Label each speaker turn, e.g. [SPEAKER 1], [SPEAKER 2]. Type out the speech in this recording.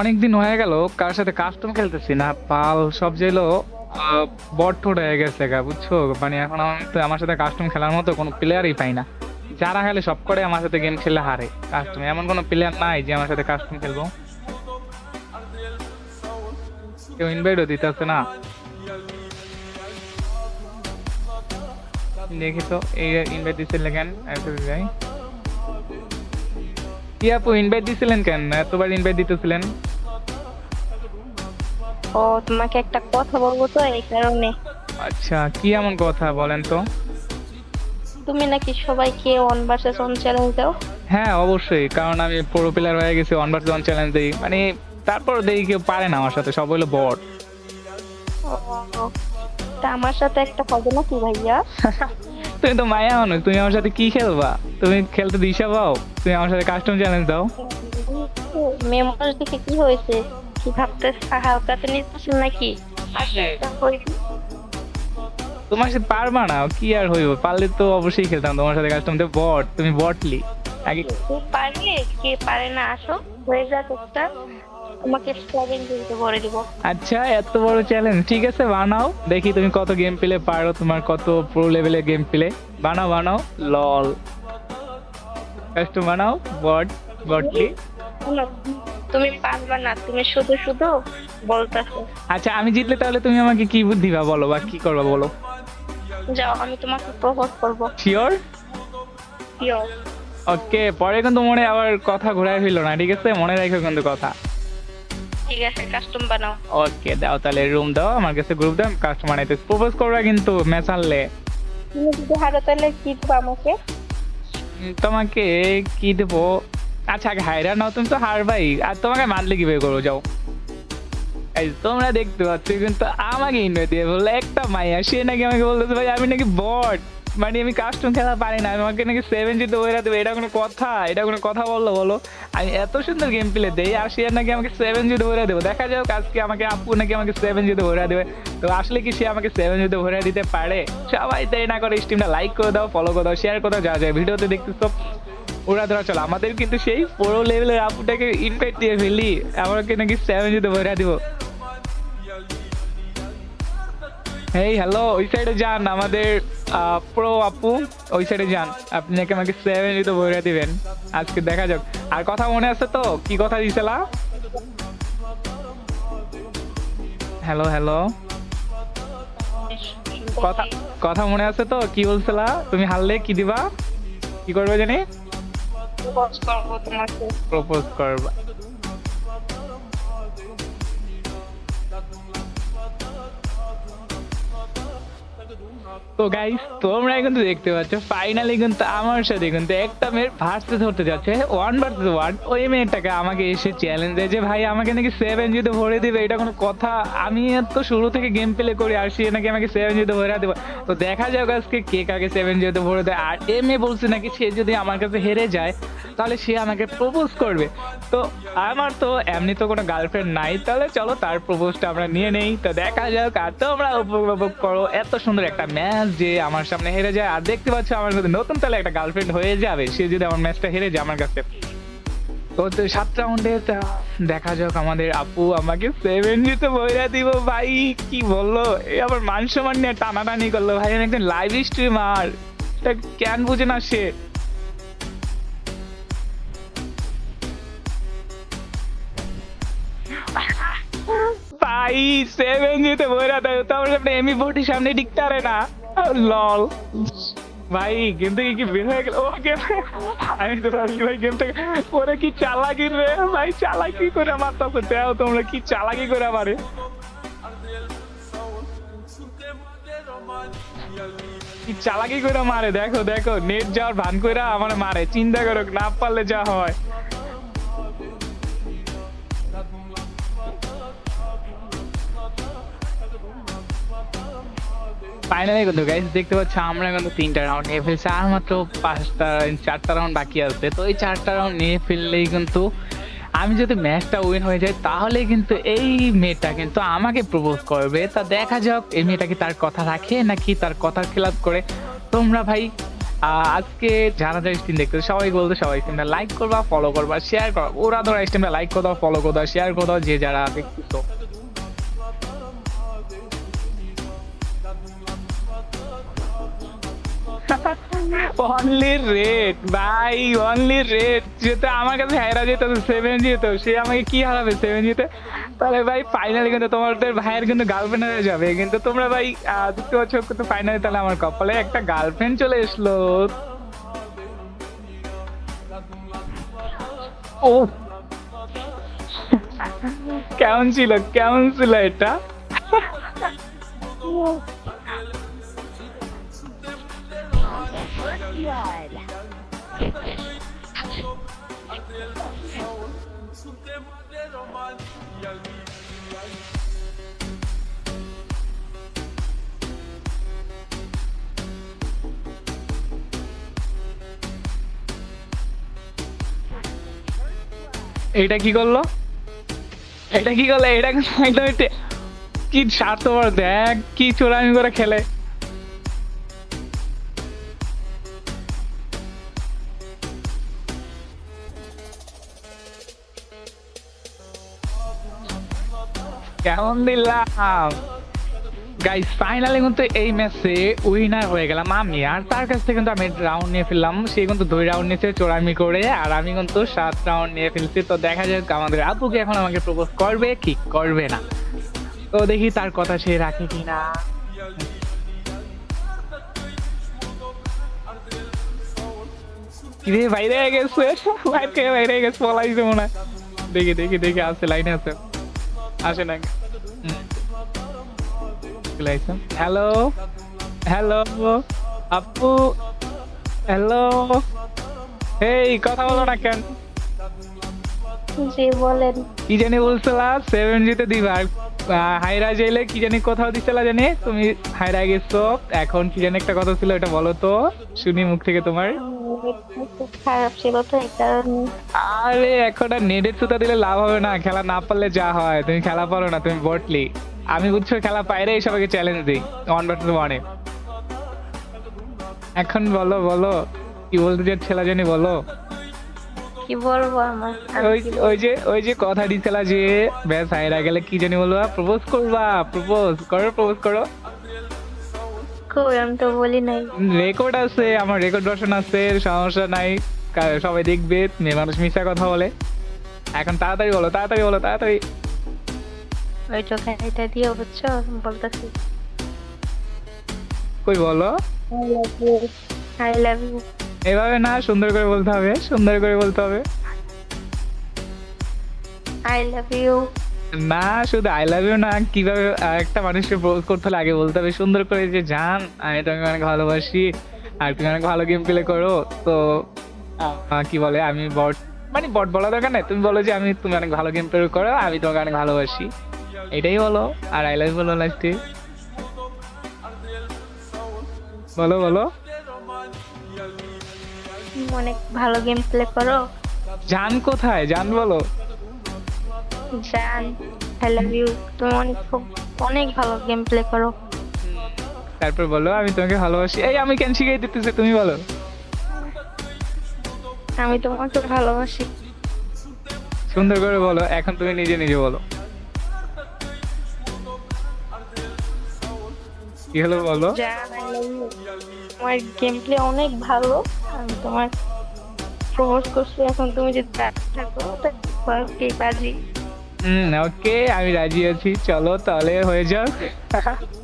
[SPEAKER 1] অনেকদিন হয়ে গেল, কার সাথে কাস্টম খেলতেছি না, পাল সব যেগুলো বট হয়ে গেছে গা, বুঝছ? মানে এখন তো আমার সাথে কাস্টম খেলার মতো কোনো প্লেয়ারই পাই না। যারা খেলে সব করে আমার সাথে গেম খেলে হারে কাস্টম এমন কোনো প্লেয়ার নাই যে আমার সাথে কাস্টম খেলব। কেউ ইনভাইটও দিতেছে না। দেখি তো, এই ইনভাইট দিচ্ছিলেন কেন একটু যাই। কি আপু ইনভাইট দিছিলেন কেন? এতবার ইনভাইট দিতেছিলেন?
[SPEAKER 2] ও তোমাকে একটা কথা বলব তো এই কারণে।
[SPEAKER 1] আচ্ছা কি এমন কথা বলেন তো?
[SPEAKER 2] তুমি নাকি সবাইকে ওয়ান ভার্সেস ওয়ান চ্যালেঞ্জ দাও?
[SPEAKER 1] হ্যাঁ অবশ্যই কারণ আমি প্রো প্লেয়ার হয়ে গেছি ওয়ান ভার্সেস ওয়ান চ্যালেঞ্জ দিই। মানে তারপর দেখি কেউ পারে না আমার সাথে সব হলো বট
[SPEAKER 2] তা আমার সাথে একটা হবে নাকি ভাইয়া?
[SPEAKER 1] তুমি তো মায়া মানুষ তুমি আমার সাথে কি খেলবা? তুমি খেলতে দিশা পাও? তুমি আমার সাথে কাস্টম চ্যালেঞ্জ দাও।
[SPEAKER 2] মানুষ দেখে কি হয়েছে? কি ভাবতে হালকাতে নিতেছেন নাকি?
[SPEAKER 1] আসলে
[SPEAKER 2] তা হই-
[SPEAKER 1] তোমার সাথে পারবা না কি আর হইব? পারলে তো অবশ্যই খেলতাম তোমার সাথে কাস্টম তো বট তুমি বটলি। আগে
[SPEAKER 2] কে পারে কে পারে না আসো। হয়ে যাক একটা। তোমাকে চ্যালেঞ্জ দিতে করে দিব।
[SPEAKER 1] আচ্ছা এত বড় চ্যালেঞ্জ ঠিক আছে বানাও। দেখি তুমি কত গেম প্লে পারো তোমার কত প্রো লেভেলের গেম প্লে বানাও বানাও। লল কাস্টম বানাও। বট বটলি
[SPEAKER 2] তুমি পারবা না তুমি শুধু শুধু বলতেছো।
[SPEAKER 1] আচ্ছা আমি জিতলে তাহলে তুমি আমাকে কি দিবা বলো বা কি করবা বলো?
[SPEAKER 2] যাও আমি তোমাকে প্রপোজ করব।
[SPEAKER 1] Sure
[SPEAKER 2] Sure.
[SPEAKER 1] ওকে পরে কিন্তু মনে আবার কথা ঘুরাই ফেলল না ঠিক আছে? মনে রাখো কিন্তু কথা।
[SPEAKER 2] ঠিক আছে কাস্টম বানাও।
[SPEAKER 1] ওকে দাও তাহলে রুম দাও আমার কাছে গ্রুপ দাও কাস্টমার আইতে প্রপোজ করবা কিন্তু ম্যাচ হারলে
[SPEAKER 2] তুমি যদি হারো তাহলে কি দেবো আমাকে?
[SPEAKER 1] তোমাকে কি দেবো? আচ্ছা হাইরা নাও তুমি তো হারবাই। আর তোমাকে মানলে কীভাবে করব? যাও। এই তোমরা দেখতে পাচ্ছ কিন্তু আমাকে ইনভাইট দিয়ে বলল একটা মাইয়া সে নাকি আমাকে বলতেছে ভাই আমি নাকি বট মানে আমি কাস্টম খেলা পারি না। আমাকে নাকি সেভেন জিতে ওইরা দেবে এটা কোনো কথা, এটা কোনো কথা বলল বলো। আমি এত সুন্দর গেম প্লে দেই, আর সে নাকি আমাকে সেভেন জিতে ভরে দেবো। দেখা যাক আজকে আমাকে আপু নাকি আমাকে সেভেন জিতে ভরে দেবে। তো আসলে কি সে আমাকে সেভেন জিতে ভরে দিতে পারে? সবাই তাই না করে স্টিমটা লাইক করে দাও ফলো করে দাও শেয়ার করে দাও, যা যায় ভিডিওতে দেখতেছো। ওরা ধরা, চলো আমাদের কিন্তু সেই পুরো লেভেলের আপুটাকে ইনভাইট দিয়ে ফেলি। আমাকে নাকি সেভেন জিতে ভরে দিব। এই হ্যালো ওই সাইডে যান আমাদের প্রো আপু ওই সাইডে যান। আপনি নাকি আমাকে সেভেন জিতে ভরে দিবেন। আজকে দেখা যাক। আর কথা মনে আছে তো? কি কথা দিছিলা হ্যালো হ্যালো কথা কথা মনে আছে তো? কি বলছিলা? তুমি হারলে কি দিবা? কি করবে জানি?
[SPEAKER 2] প্রপোজ করব।
[SPEAKER 1] তো গাইস তোমরা কিন্তু দেখতে পাচ্ছ ফাইনালি কিন্তু আমার সাথে কিন্তু একটা মেয়ের ভার্সেস হতে যাচ্ছে ওয়ান ভার্সেস ওয়ান ওই মেয়েটাকে আমাকে এসে চ্যালেঞ্জ দেয় যে, ভাই, আমাকে নাকি সেভেন জিতে ভরে দিবে, এটা কোনো কথা? আমি তো শুরু থেকে গেম প্লে করি, আর সে নাকি আমাকে সেভেন জিতে ভরে দেবে। তো দেখা যাক আজকে কে কাকে সেভেন জিতে ভরে দেয়, আর এ মেয়ে বলছে নাকি সে যদি আমার কাছে হেরে যায় তাহলে সে আমাকে প্রপোজ করবে। তো আমার তো এমনি তো কোনো গার্লফ্রেন্ড নাই, তাহলে চলো তার প্রপোজটা আমরা নিয়ে নেই। তো দেখা যাক, আর তোমরা উপভোগ করো। এত সুন্দর একটা ম্যাচ যে আমার সামনে হেরে যায়। আর দেখতে পাচ্ছ, আমার যদি নতুন তাহলে একটা গার্লফ্রেন্ড হয়ে যাবে। সে যদি আমার ম্যাচটা হেরে যায় আমার কাছে। তো সাত রাউন্ডে দেখা যাক আমাদের আপু আমাকে সেভেন জিতে বইরা দিব। ভাই, কি বলল? এই আবার মান সম্মান নিয়ে টানাটানি করল। ভাই, আমি একজন লাইভ স্ট্রিমার এটা কেন বুঝে না সে? ভাই সেভেন জিতে এমি সামনে না। লল ভাই গেম থেকে কি বের হয়ে গেল? ও গেম আমি তো ভাবছি, ভাই গেম থেকে ওরে কি চালাকি রে? ভাই, চালাকি করে দেও তোমরা কি চালাকি করে আমারে? কি চালাকি করে মারে দেখো দেখো নেট যাওয়ার ভান করে আমার মারে। চিন্তা করো, না পারলে যা হয়। ফাইনালি কিন্তু গাইস দেখতে পাচ্ছ আমরা কিন্তু তিনটা রাউন্ড নিয়ে ফেলছি। আর মাত্র পাঁচটা, চারটা রাউন্ড বাকি আছে। তো এই চারটা রাউন্ড নিয়ে ফেললেই কিন্তু আমি যদি ম্যাচটা উইন হয়ে যায় তাহলে কিন্তু এই মেয়েটা কিন্তু আমাকে প্রপোজ করবে। তা দেখা যাক, এই মেয়েটা কি তার কথা রাখে নাকি তার কথা খেলাপ করে। তোমরা ভাই আজকে যারা যারা স্ট্রিম দেখতে সবাই বলতে সবাই স্ট্রিমটা লাইক করবা ফলো করবা শেয়ার করবা। ওরা ধরো স্ট্রিমটা লাইক করে দাও ফলো করে দাও শেয়ার করে দাও, যে যারা দেখতেছো। অনলি রেট ভাই অনলি রেট যেটা আমার কাছে হায়রা যেত সেভেন যেত সে আমাকে কি হারাবে সেভেন যেতে? তাহলে ভাই ফাইনালি কিন্তু তোমাদের ভাইয়ের কিন্তু গার্লফ্রেন্ড হয়ে যাবে। কিন্তু তোমরা ভাই দেখতে পাচ্ছ কিন্তু ফাইনালি তাহলে আমার কপালে একটা গার্লফ্রেন্ড চলে এসলো। ও। কেমন ছিল কেমন ছিল এটা? এটা কি করল? এটা কি করল? এটা একদম কি স্বার্থপর? দেখ, কি চোরামি করে খেলে। কেমন দিলাম? গাইস ফাইনালি কিন্তু এই ম্যাচে উইনার হয়ে গেলাম আমি। আর তার কাছ থেকে কিন্তু আমি রাউন্ড নিয়ে ফেললাম। সে কিন্তু দুই রাউন্ড নিয়েছে চোরামি করে, আর আমি কিন্তু সাত রাউন্ড নিয়ে ফেলছি। তো দেখা যাক আমাদের আপুকে এখন আমাকে প্রপোজ করবে কি করবে না। তো দেখি তার কথা সে রাখে কিনা। কিরে, বাইরে গেছে? বাইরে গেছে, বলা দিতে মনে হয়। দেখি দেখি দেখি, আছে লাইনে আছে। আসে না হ্যালো হ্যালো আপু? হ্যালো এই কথা বলো না কেন?
[SPEAKER 2] জি বলেন।
[SPEAKER 1] কি জানি বলছিলা? সেভেন জিতে দিবা। হাইরা যাইলে কি জানি কোথাও দিছিলা জানি? তুমি হাইরা গেছো। এখন কি জানি একটা কথা ছিল এটা বলো তো। শুনি মুখ থেকে তোমার।
[SPEAKER 2] উম, খুব খারাপ ছিল তো এই কারণে।
[SPEAKER 1] আরে এখন আর নেটের সুতা দিলে লাভ হবে না। খেলা না পারলে যা হয়। তুমি খেলা পারো না তুমি বটলি। আমি বুঝছ খেলা পাইরে সবাইকে চ্যালেঞ্জ দিই। ওয়ান ভার্সেস ওয়ানে এখন বলো বলো। কি বলতে চাচ্ছিলা জানি বলো।
[SPEAKER 2] কি বলব আমার?
[SPEAKER 1] ওই ওই যে ওই যে কথা দিছিলা যে ব্যাস হাইরা গেলে কি জানি বলবা? প্রপোজ করবা প্রপোজ করো প্রপোজ করো।
[SPEAKER 2] কই আমি তো বলি নাই।
[SPEAKER 1] রেকর্ড আছে আমার রেকর্ড ভার্সন আছে সমস্যা নাই। সবাই দেখবে মেয়ে মানুষ মিশা কথা বলে। এখন তাড়াতাড়ি বলো তাড়াতাড়ি বলো তাড়াতাড়ি।
[SPEAKER 2] ওই তো খাইটা দিয়ে বুঝছ? বলতেছি।
[SPEAKER 1] কই বলো?
[SPEAKER 2] আই লাভ ইউ
[SPEAKER 1] এভাবে না সুন্দর করে বলতে হবে সুন্দর করে বলতে হবে।
[SPEAKER 2] আই লাভ ইউ
[SPEAKER 1] না শুধু আই লাভ ইউ না কীভাবে একটা মানুষকে প্রপোজ করতে হলে আগে বলতে হবে। সুন্দর করে যে জান আমি তোমাকে অনেক ভালোবাসি আর তুমি অনেক ভালো গেম প্লে করো। তো কি বলে আমি বট মানে বট বলা দরকার নাই। তুমি বলো যে আমি তুমি অনেক ভালো গেম প্লে করো আমি তোমাকে অনেক ভালোবাসি। এটাই বলো আর আই লাভ বলো লাস্টে বলো বলো।
[SPEAKER 2] অনেক ভালো গেম প্লে করো।
[SPEAKER 1] জান কোথায়? জান বলো।
[SPEAKER 2] জান আই লাভ ইউ তুমি অনেক খুব অনেক ভালো গেম প্লে করো।
[SPEAKER 1] তারপর বলো আমি তোমাকে ভালোবাসি। এই আমি কেন শিখাই দিতেছি তুমি বলো।
[SPEAKER 2] আমি তোমাকে ভালোবাসি।
[SPEAKER 1] সুন্দর করে বলো এখন তুমি নিজে নিজে বলো। কি হলো বলো?
[SPEAKER 2] তোমার গেম প্লে অনেক ভালো। আমি তোমার প্রপোজ করছি এখন তুমি যদি থাকো
[SPEAKER 1] হুম ওকে আমি রাজি আছি। চলো তাহলে হয়ে যাক।